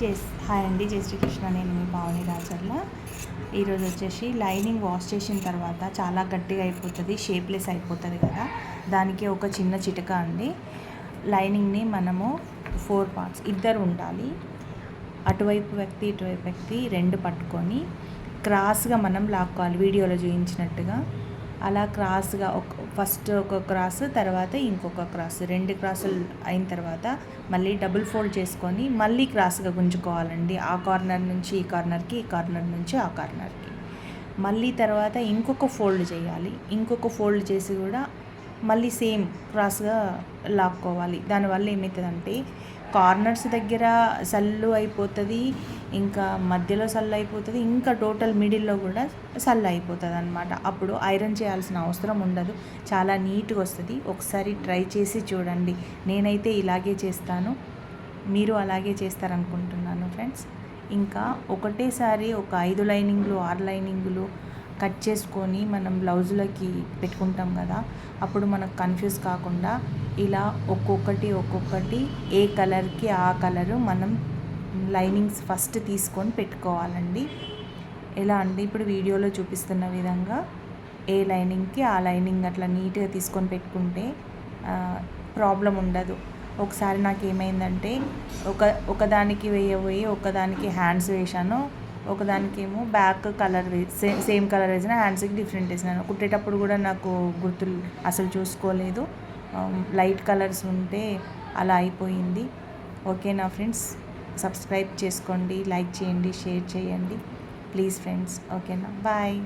జేస్ హాయ్ అండి జై శ్రీకృష్ణ నేను మీ పావని రాజర్ల. ఈరోజు వచ్చేసి లైనింగ్ వాష్ చేసిన తర్వాత చాలా గట్టిగా అయిపోతుంది షేప్లెస్ అయిపోతుంది కదా. దానికి ఒక చిన్న చిటక అండి. లైనింగ్ని మనము ఫోర్ పార్ట్స్ ఇద్దరు ఉండాలి. అటువైపు వ్యక్తి ఇటువైపు వ్యక్తి రెండు పట్టుకొని క్రాస్గా మనం లాక్కోవాలి వీడియోలో చూపించినట్టుగా. అలా క్రాస్గా ఒక ఫస్ట్ ఒక క్రాస్ తర్వాత ఇంకొక క్రాస్ రెండు క్రాసులు అయిన తర్వాత మళ్ళీ డబుల్ ఫోల్డ్ చేసుకొని మళ్ళీ క్రాస్గా గుంజుకోవాలండి. ఆ కార్నర్ నుంచి ఈ కార్నర్కి ఈ కార్నర్ నుంచి ఆ కార్నర్కి. మళ్ళీ తర్వాత ఇంకొక ఫోల్డ్ చేయాలి. ఇంకొక ఫోల్డ్ చేసి కూడా మళ్ళీ సేమ్ క్రాస్గా లాక్కోవాలి. దానివల్ల ఏమవుతుందంటే కార్నర్స్ దగ్గర సల్లు అయిపోతుంది ఇంకా మధ్యలో సల్లు అయిపోతుంది ఇంకా టోటల్ మిడిల్లో కూడా సల్లు అయిపోతుంది అనమాట అప్పుడు ఐరన్ చేయాల్సిన అవసరం ఉండదు. చాలా నీట్గా వస్తుంది. ఒకసారి ట్రై చేసి చూడండి. నేనైతే ఇలాగే చేస్తాను. మీరు అలాగే చేస్తారనుకుంటున్నాను ఫ్రెండ్స్. ఇంకా ఒకటేసారి ఒక ఐదు లైనింగ్లు ఆరు లైనింగ్లు కట్ చేసుకొని మనం బ్లౌజులకి పెట్టుకుంటాం కదా అప్పుడు మనకు కన్ఫ్యూజ్ కాకుండా ఇలా ఒక్కొక్కటి ఒక్కొక్కటి ఏ కలర్కి ఆ కలరు మనం లైనింగ్స్ ఫస్ట్ తీసుకొని పెట్టుకోవాలండి. ఎలా అండి? ఇప్పుడు వీడియోలో చూపిస్తున్న విధంగా ఏ లైనింగ్కి ఆ లైనింగ్ అట్లా నీట్గా తీసుకొని పెట్టుకుంటే ప్రాబ్లం ఉండదు. ఒకసారి నాకు ఏమైందంటే ఒక ఒకదానికి వేయబోయి ఒకదానికి హ్యాండ్స్ వేసాను ఒకదానికేమో back colour same same colour వేసిన హ్యాండ్స్కి డిఫరెంట్ వేసినాను. కుట్టేటప్పుడు కూడా నాకు గుర్తులు అసలు చూసుకోలేదు. Um, లైట్ కలర్స్ ఉంటే అలా అయిపోయింది. ఓకేనా ఫ్రెండ్స్ సబ్స్క్రైబ్ చేసుకోండి లైక్ చేయండి షేర్ చేయండి. ప్లీజ్ ఫ్రెండ్స్ ఓకేనా బాయ్